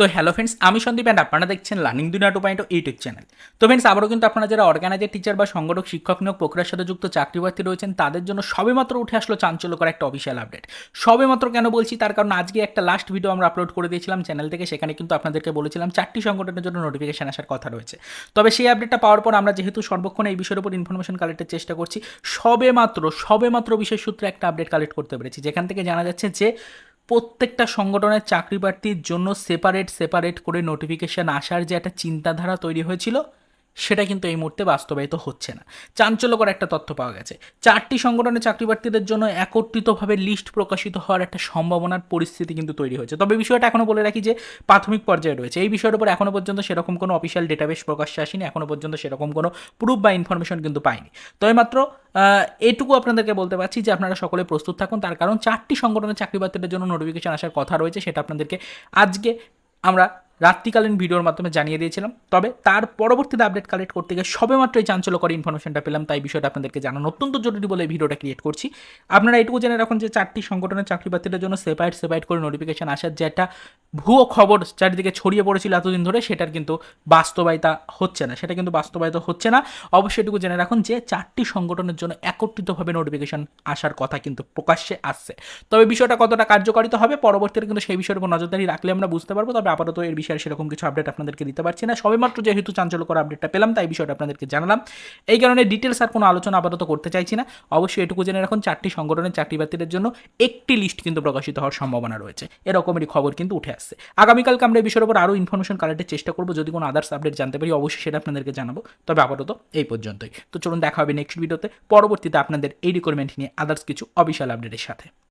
তো hello friends আমি Sandeep and আপনারা দেখছেন learning Duniya two point YouTube channel তো ফ্রেন্ডস আবারও কিন্তু আপনারা যারা অর্গানাইজার টিচার বা সংগঠক, শিক্ষক নিয়োগ প্রক্রিয়ার সাথে যুক্ত চাকরি প্রার্থী রয়েছেন, তাদের জন্য সবেমাত্র উঠে আসলো চাঞ্চল্যকর একটা অফিসিয়াল আপডেট সবেমাত্র কেন বলছি তার কারণ আজকে একটা লাস্ট ভিডিও আমরা আপলোড করে দিয়েছিলাম চ্যানেল থেকে, সেখানে কিন্তু আপনাদেরকে বলেছিলাম চারটি সংগঠনের জন্য নোটিফিকেশন আসার কথা রয়েছে। তবে সেই আপডেটটা পাওয়ার পর আমরা যেহেতু সর্বক্ষণ এই বিষয়ের উপর ইনফরমেশন কালেক্টের চেষ্টা করছি সবে মাত্র সবে মাত্র বিশেষ সূত্রে একটা আপডেট কালেক্ট করতে পেরেছি, যেখান থেকে জানা যাচ্ছে যে প্রত্যেকটা সংগঠনের চাকরি প্রার্থীর জন্য সেপারেট সেপারেট করে নোটিফিকেশান আসার যে একটা চিন্তাধারা তৈরি হয়েছিল সেটা কিন্তু এই মুহূর্তে বাস্তবায়িত হচ্ছে না। চাঞ্চল্যকর একটা তথ্য পাওয়া গেছে। চারটি সংগঠনের চাকরি প্রার্থীদের জন্য একত্রিতভাবে লিস্ট প্রকাশিত হওয়ার একটা সম্ভাবনার পরিস্থিতি কিন্তু তৈরি হয়েছে। তবে বিষয়টা এখনও বলে রাখি যে প্রাথমিক পর্যায়ে রয়েছে। এই বিষয়ের উপর এখনও পর্যন্ত সেরকম কোনো অফিসিয়াল ডেটাবেস প্রকাশ্যে আসেনি। এখনও পর্যন্ত সেরকম কোনো প্রুফ বা ইনফরমেশন কিন্তু পাইনি। তবে মাত্র এটুকু আপনাদেরকে বলতে পারছি যে আপনারা সকলে প্রস্তুত থাকুন। তার কারণ চারটি সংগঠনের চাকরি প্রার্থীদের জন্য নোটিফিকেশন আসার কথা রয়েছে, সেটা আপনাদেরকে আজকে আমরা রাত্রিকালীন ভিডিওর মাধ্যমে জানিয়ে দিয়েছিলাম। তবে তার পরবর্তীতে আপডেট কালেক্ট করতে গিয়ে সবেমাত্র এই চাঞ্চল্যকর ইনফরমেশনটা পেলাম, তাই বিষয়টা আপনাদেরকে জানানো অত্যন্ত জরুরি বলে এই ভিডিওটা ক্রিয়েট করছি। আপনারা এটুকু জেনে রাখুন যে চারটি সংগঠনের চাকরি প্রার্থীদের জন্য সেপারেট সেপারেট করে নোটিফিকেশন আসার যে একটা ভুয়ো খবর চারিদিকে ছড়িয়ে পড়েছিল এতদিন ধরে, সেটার কিন্তু বাস্তবায়িতা হচ্ছে না। সেটা কিন্তু বাস্তবায়িত হচ্ছে না। অবশ্যই এটুকু জেনে রাখুন যে চারটি সংগঠনের জন্য একত্রিতভাবে নোটিফিকেশন আসার কথা কিন্তু প্রকাশ্যে আসছে। তবে বিষয়টা কতটা কার্যকারিতা হবে, পরবর্তীতে কিন্তু সেই বিষয়ের উপর নজরদারি রাখলে আমরা বুঝতে পারব। তবে আপাতত এর বিষয়ে সেরকম কিছু আপডেট আপনাদেরকে দিতে পারছি না। সবেমাত্র যেহেতু চাঞ্চল্যকর আপডেটটা পেলাম, তাই বিষয়টা আপনাদেরকে জানালাম। এই কারণে ডিটেলস আর কোনো আলোচনা আপাতত করতে চাইছি না। অবশ্যই এটুকু জেনে রাখুন, চারটি সংগঠনের চাকরি প্রার্থীদের জন্য একটি লিস্ট কিন্তু প্রকাশিত হওয়ার সম্ভাবনা রয়েছে। এরকমেরই খবর কিন্তু উঠে আসছে আগামীকালকে আমরা এই বিষয়ের উপর আরও ইনফরমেশন কালেক্টের চেষ্টা করব। যদি কোনো আদার্স আপডেট জানতে পারি, অবশ্যই সেটা আপনাদেরকে জানাব। তবে আপাতত এই পর্যন্তই। তো চলুন দেখা হবে নেক্সট ভিডিওতে পরবর্তীতে আপনাদের এই রিকোয়ারমেন্ট নিয়ে আদার্স কিছু অফিসিয়াল আপডেটের সাথে।